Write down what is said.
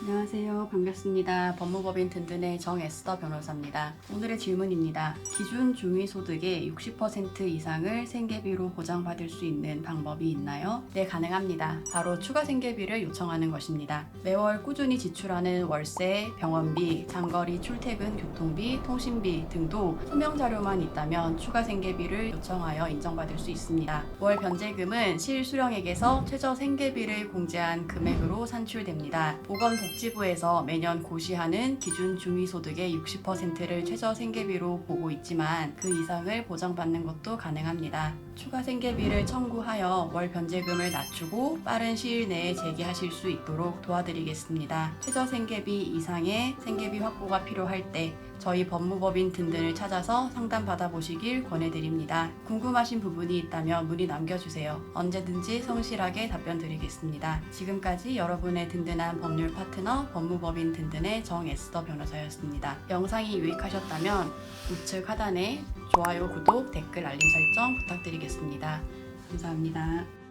안녕하세요. 반갑습니다. 법무법인 든든의 정에스더 변호사입니다. 오늘의 질문입니다. 기준 중위 소득의 60% 이상을 생계비로 보장받을 수 있는 방법이 있나요? 네, 가능합니다. 바로 추가 생계비를 요청하는 것입니다. 매월 꾸준히 지출하는 월세, 병원비, 장거리 출퇴근 교통비, 통신비 등도 소명 자료만 있다면 추가 생계비를 요청하여 인정받을 수 있습니다. 월 변제금은 실수령액에서 최저 생계비를 공제한 금액으로 산출됩니다. 보건 복 지부에서 매년 고시하는 기준 중위소득의 60%를 최저 생계비로 보고 있지만 그 이상을 보장받는 것도 가능합니다. 추가 생계비를 청구하여 월 변제금을 낮추고 빠른 시일 내에 제기하실 수 있도록 도와드리겠습니다. 최저 생계비 이상의 생계비 확보가 필요할 때 저희 법무법인 든든을 찾아서 상담 받아 보시길 권해드립니다. 궁금하신 부분이 있다면 문의 남겨주세요. 언제든지 성실하게 답변 드리겠습니다. 지금까지 여러분의 든든한 법률 파트너 법무법인 든든의 정에스더 변호사였습니다. 영상이 유익하셨다면 우측 하단에 좋아요, 구독, 댓글, 알림 설정 부탁드리겠습니다. 감사합니다.